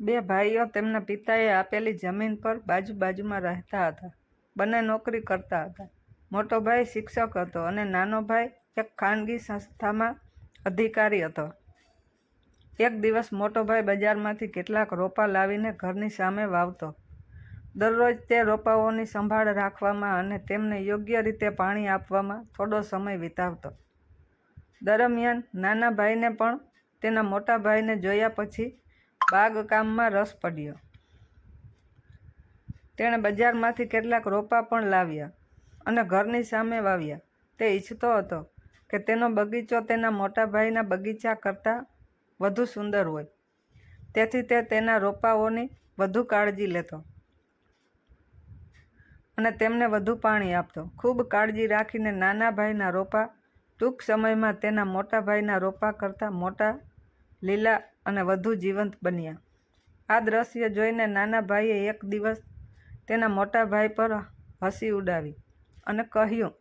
બે ભાઈઓ તેમના પિતાએ આપેલી જમીન પર બાજુ બાજુમાં રહેતા હતા. બંને નોકરી કરતા હતા. મોટો ભાઈ શિક્ષક હતો અને નાનો ભાઈ એક ખાનગી સંસ્થામાં અધિકારી હતો. એક દિવસ મોટો ભાઈ બજારમાંથી કેટલાક રોપા લાવીને ઘરની સામે વાવતો. દરરોજ તે રોપાઓની સંભાળ રાખવામાં અને તેમને યોગ્ય રીતે પાણી આપવામાં થોડો સમય વિતાવતો. દરમિયાન નાના ભાઈને પણ તેના મોટા ભાઈને જોયા પછી બાગકામમાં રસ પડ્યો. તેણે બજારમાંથી કેટલાક રોપા પણ લાવ્યા અને ઘરની સામે વાવ્યા. તે ઈચ્છતો હતો કે તેનો બગીચો તેના મોટા ભાઈના બગીચા કરતાં વધુ સુંદર હોય. તેથી તે તેના રોપાઓની વધુ કાળજી લેતો અને તેમને વધુ પાણી આપતો. ખૂબ કાળજી રાખીને નાના ભાઈના રોપા ટૂંક સમયમાં તેના મોટા ભાઈના રોપા કરતાં મોટા લીલા અને વધુ જીવંત બન્યા. આ દ્રશ્ય જોઈને નાના ભાઈએ એક દિવસ તેના મોટા ભાઈ પર હસી ઉડાવી અને કહ્યું,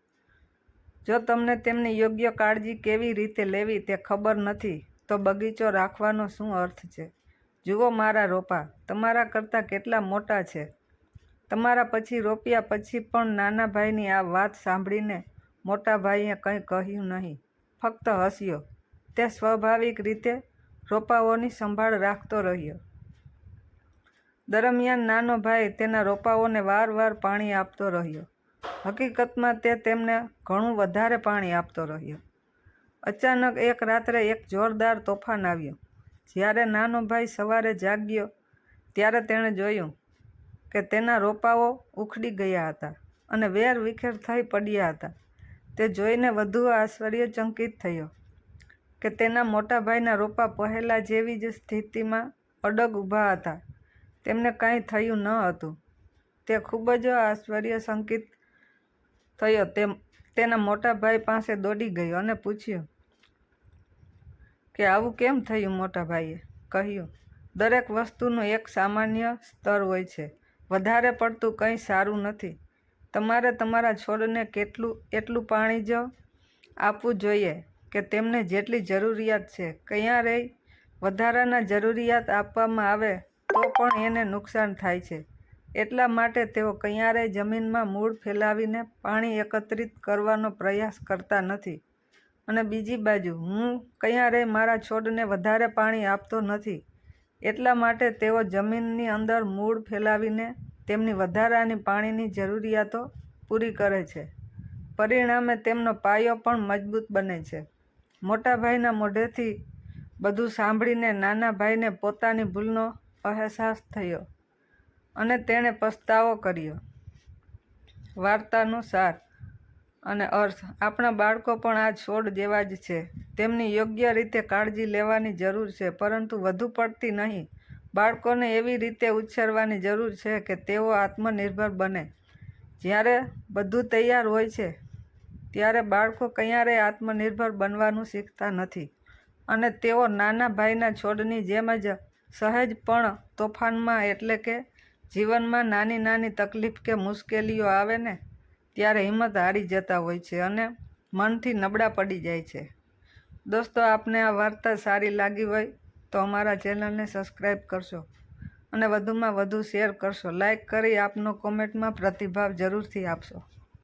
જો તમને તેમની યોગ્ય કાળજી કેવી રીતે લેવી તે ખબર નથી, તો બગીચો રાખવાનો શું અર્થ છે? જુઓ મારા રોપા, તમારા કરતાં કેટલા મોટા છે. તમારા પછી રોપ્યા પછી પણ નાના ભાઈની આ વાત સાંભળીને મોટા ભાઈએ કંઈ કહ્યું નહીં. ફક્ત હસ્યો. તે સ્વાભાવિક રીતે રોપાઓની સંભાળ રાખતો રહ્યો. દરમિયાન નાનો ભાઈ તેના રોપાઓને વારવાર પાણી આપતો રહ્યો. હકીકતમાં તે તેમને ઘણું વધારે પાણી આપતો રહ્યો. અચાનક એક રાત્રે એક જોરદાર તોફાન આવ્યું. જ્યારે નાનો ભાઈ સવારે જાગ્યો, ત્યારે તેણે જોયું કે તેના રોપાઓ ઉખડી ગયા હતા અને વેર વિખેર થઈ પડ્યા હતા. તે જોઈને વધુ આશ્ચર્યચંકિત થયો. કે તેના મોટા ભાઈના રોપા પહેલાં જેવી જ સ્થિતિમાં અડગ ઊભા હતા. તેમને કાંઈ થયું ન હતું. તે ખૂબ જ આશ્ચર્યચકિત થયો. તે, તેના મોટા ભાઈ પાસે દોડી ગયો અને પૂછ્યું, કે આવું કેમ થયું મોટા ભાઈએ કહ્યું, દરેક વસ્તુનું એક સામાન્ય સ્તર હોય છે. વધારે પડતું કંઈ સારું નથી. તમારે તમારા છોડને કેટલું, એટલું પાણી જ આપવું જોઈએ. કે તેમને જેટલી જરૂરિયાત છે. ક્યારેય વધારાના જરૂરિયાત આપવામાં આવે તો પણ એને નુકસાન થાય છે. એટલા માટે તેઓ ક્યારેય જમીનમાં મૂળ ફેલાવીને પાણી એકત્રિત કરવાનો પ્રયાસ કરતા નથી. અને બીજી બાજુ, હું ક્યારેય મારા છોડને વધારે પાણી આપતો નથી. એટલા માટે તેઓ જમીનની અંદર મૂળ ફેલાવીને તેમની વધારાની પાણીની જરૂરિયાતો પૂરી કરે છે. પરિણામે તેમનો પાયો પણ મજબૂત બને છે. મોટા ભાઈના મોઢેથી બધું સાંભળીને નાના ભાઈને પોતાની ભૂલનો અહેસાસ થયો અને તેણે પસ્તાવો કર્યો. વાર્તાનું સાર અને અર્થ, આપણા બાળકો પણ આ છોડ જેવા જ છે. તેમની યોગ્ય રીતે કાળજી લેવાની જરૂર છે, પરંતુ વધુ પડતી નહીં. બાળકોને એવી રીતે ઉછેરવાની જરૂર છે કે તેઓ આત્મનિર્ભર બને. જ્યારે બધું તૈયાર હોય છે ત્યારે બાળકો ક્યારેય આત્મનિર્ભર બનવાનું શીખતા નથી. અને તેઓ નાના ભાઈના છોડની જેમ જ સહેજ પણ તોફાનમાં એટલે કે જીવનમાં નાની નાની તકલીફ કે મુશ્કેલીઓ આવે ને, ત્યારે હિંમત હારી જતા હોય છે અને મનથી નબળા પડી જાય છે. દોસ્તો, આપને આ વાર્તા સારી લાગી હોય તો અમારા ચેનલને સબસ્ક્રાઈબ કરશો અને વધુમાં વધુ શેર કરશો. લાઈક કરી આપનો કોમેન્ટમાં પ્રતિભાવ જરૂરથી આપશો.